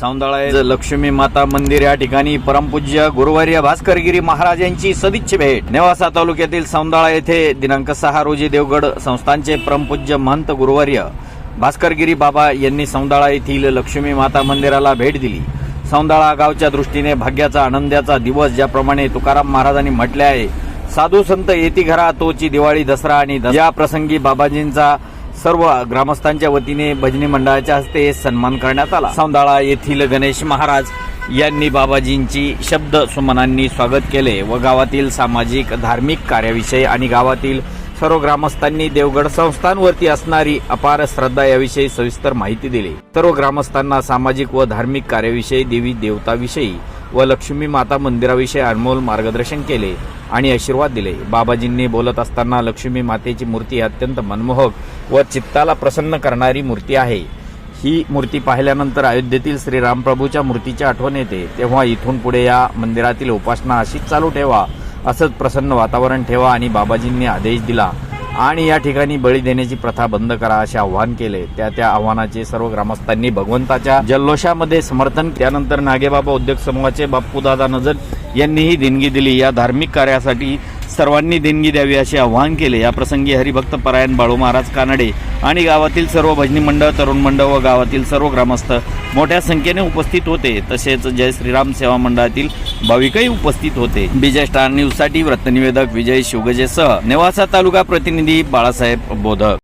सौंदळा लक्ष्मी माता मंदिर या ठिकाणी परमपूज्य गुरुवर्य भास्करगिरी महाराजांची सदिच्छ भेट. नेवासा तालुक्यातील सौंदळा येथे दिनांक सहा रोजी देवगड संस्थानचे परमपूज्य महंत गुरुवर्य भास्करगिरी बाबा यांनी सौंदळा येथील लक्ष्मी माता मंदिराला भेट दिली. सौंदळा गावच्या दृष्टीने भाग्याचा आनंदाचा दिवस ज्याप्रमाणे तुकाराम महाराजांनी म्हटले आहे साधू संत येती घरा तोची दिवाळी दसरा आणि या प्रसंगी बाबाजींचा सर्व ग्रामस्थांच्या वतीने भजनी मंडळाच्या हस्ते सन्मान करण्यात आला. सौंदाळा येथील गणेश महाराज यांनी बाबाजींची शब्द सुमनांनी स्वागत केले व गावातील सामाजिक धार्मिक कार्याविषयी आणि गावातील सर्व ग्रामस्थांनी देवगड संस्थांवरती असणारी अपार श्रद्धा याविषयी सविस्तर माहिती दिली. सर्व ग्रामस्थांना सामाजिक व धार्मिक कार्याविषयी देवी देवताविषयी व लक्ष्मी माता मंदिराविषयी अनमोल मार्गदर्शन केले आणि आशीर्वाद दिले. बाबाजींनी बोलत असताना लक्ष्मी मातेची मूर्ती अत्यंत मनमोहक व चित्ताला प्रसन्न करणारी मूर्ती आहे. ही मूर्ती पाहिल्यानंतर अयोध्येतील श्रीरामप्रभूच्या मूर्तीची आठवण येते. तेव्हा इथून पुढे या मंदिरातील उपासना अशीच चालू ठेवा असंच प्रसन्न वातावरण ठेवा आणि बाबाजींनी आदेश दिला. आणि या ठिकाणी बळी देण्याची प्रथा बंद करा असे आवाहन केले. त्या त्या आव्हानाचे सर्व ग्रामस्थांनी भगवंताच्या जल्लोषामध्ये समर्थन त्यानंतर नागेबाबा उद्योग समूहाचे बाप्पूदादा नजर यांनीही देणगी दिली. या धार्मिक कार्यासाठी सर्वांनी देणगी द्यावी असे आवाहन केले. या प्रसंगी हरिभक्त परायण बाळू महाराज कानडे आणि गावातील सर्व भजनी मंडळ तरुण मंडळ व गावातील सर्व ग्रामस्थ मोठ्या संख्येने उपस्थित होते. तसेच जय श्रीराम सेवा मंडळातील भाविकही उपस्थित होते. विजय स्टार न्यूजसाठी वृत्तनिवेदक विजय शिवगजेसह नेवासा तालुका प्रतिनिधी बाळासाहेब बोधक.